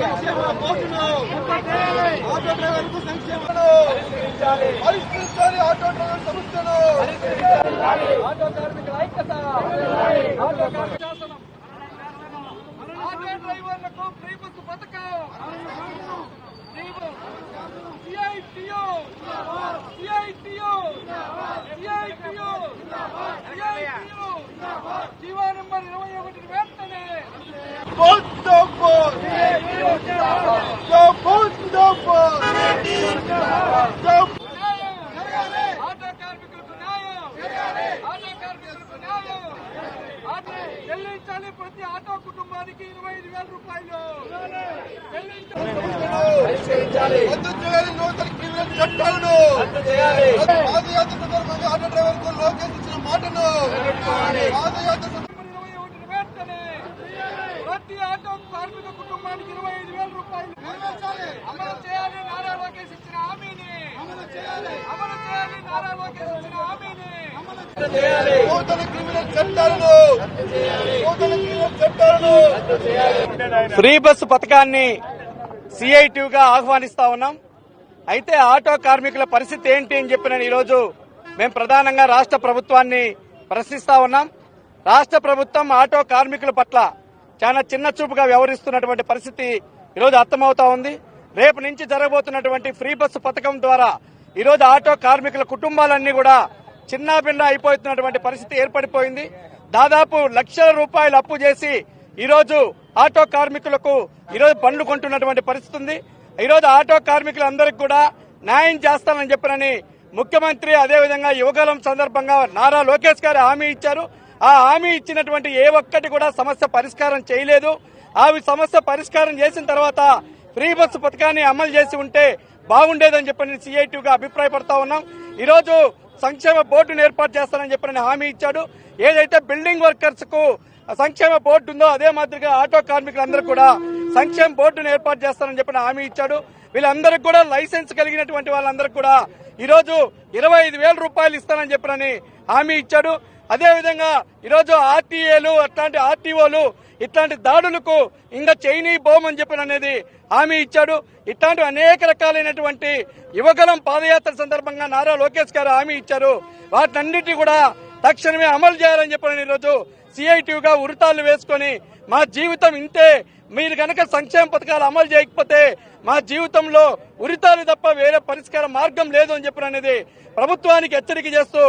సంక్షేమ కోర్టును ఆటో డ్రైవర్కు సంక్షేమను పరిష్కరించాలి ఆటో డ్రైవర్ సమస్యను ఆటో కార్మికుల ఐక్యత. ఆటో కార్మిక ఆటో డ్రైవర్లకు ఫ్రీ పథకం. చెల్లించాలి ప్రతి ఆటో కుటుంబానికి ఇరవై ఐదు వేల రూపాయలు రద్దు చేయాలి నూతన క్రిమినల్ చట్టాలను పాదయాత్ర సందర్భంగా ఆటో డ్రైవర్కు లోకేష్ ఇచ్చిన మాటను పాదయాత్ర ఇరవై ఒకటి వెంటనే ప్రతి ఆటో కార్మిక కుటుంబానికి ఇరవై ఐదు వేల రూపాయలు. అమలు చేయాలి. నారా లోకేష్ ఇచ్చిన హామీని. అమలు చేయాలి. అమలు చేయాలి నారా లోకేష్ ఇచ్చిన హామీని. నూతన క్రిమినల్ చట్టాలను. నూతన క్రిమినల్ చట్టాలను. ఫ్రీ బస్సు పథకాన్ని సిఐటివ్గా ఆహ్వానిస్తా ఉన్నాం. అయితే ఆటో కార్మికుల పరిస్థితి ఏంటి అని చెప్పిన ఈరోజు మేము ప్రధానంగా రాష్ట్ర ప్రభుత్వాన్ని ప్రశ్నిస్తా ఉన్నాం. రాష్ట్ర ప్రభుత్వం ఆటో కార్మికుల పట్ల చాలా చిన్న చూపుగా వ్యవహరిస్తున్నటువంటి పరిస్థితి ఈరోజు అర్థమవుతా ఉంది. రేపు నుంచి జరగబోతున్నటువంటి ఫ్రీ బస్సు పథకం ద్వారా ఈరోజు ఆటో కార్మికుల కుటుంబాలన్నీ కూడా చిన్నాభిన్న అయిపోతున్నటువంటి పరిస్థితి ఏర్పడిపోయింది. దాదాపు లక్షల రూపాయలు అప్పు చేసి ఈరోజు ఆటో కార్మికులకు ఈరోజు పనులు కొంటున్నటువంటి పరిస్థితి ఉంది. ఈరోజు ఆటో కార్మికులందరికీ కూడా న్యాయం చేస్తానని చెప్పినని ముఖ్యమంత్రి అదేవిధంగా యువగలం సందర్భంగా నారా లోకేష్ గారు హామీ ఇచ్చారు. ఆ హామీ ఇచ్చినటువంటి ఏ ఒక్కటి కూడా సమస్య పరిష్కారం చేయలేదు. ఆ సమస్య పరిష్కారం చేసిన తర్వాత ఫ్రీ బస్సు పథకాన్ని అమలు చేసి ఉంటే బాగుండేదని చెప్పి నేను సిఐటిగా అభిప్రాయపడతా ఉన్నాం. ఈరోజు సంక్షేమ బోర్డును ఏర్పాటు చేస్తానని చెప్పని హామీ ఇచ్చాడు. ఏదైతే బిల్డింగ్ వర్కర్స్కు సంక్షేమ బోర్డు ఉందో అదే మాదిరిగా ఆటో కార్మికులందరూ కూడా సంక్షేమ బోర్డును ఏర్పాటు చేస్తానని చెప్పిన హామీ ఇచ్చాడు. వీళ్ళందరికీ కూడా లైసెన్స్ కలిగినటువంటి వాళ్ళందరికీ కూడా ఈరోజు ఇరవై ఐదు వేల రూపాయలు ఇస్తానని చెప్పినని హామీ ఇచ్చాడు. అదేవిధంగా ఈరోజు ఆర్టీఏలు అట్లాంటి ఆర్టీఓలు ఇట్లాంటి దాడులకు ఇంకా చైనీ బోమని చెప్పిన అనేది హామీ ఇచ్చాడు. ఇట్లాంటి అనేక రకాలైనటువంటి యువగలం పాదయాత్ర సందర్భంగా నారా లోకేష్ గారు హామీ ఇచ్చారు. వాటన్నిటి కూడా తక్షణమే అమలు చేయాలని చెప్పిన ఈరోజు సిఐటీగా గా ఉరితాళ్ళు వేసుకొని మా జీవితం ఇంతే. మీరు కనుక సంక్షేమ పథకాలు అమలు చేయకపోతే మా జీవితంలో ఉరితాలు తప్ప వేరే పరిష్కార మార్గం లేదు అని చెప్పిన అనేది ప్రభుత్వానికి హెచ్చరిక చేస్తూ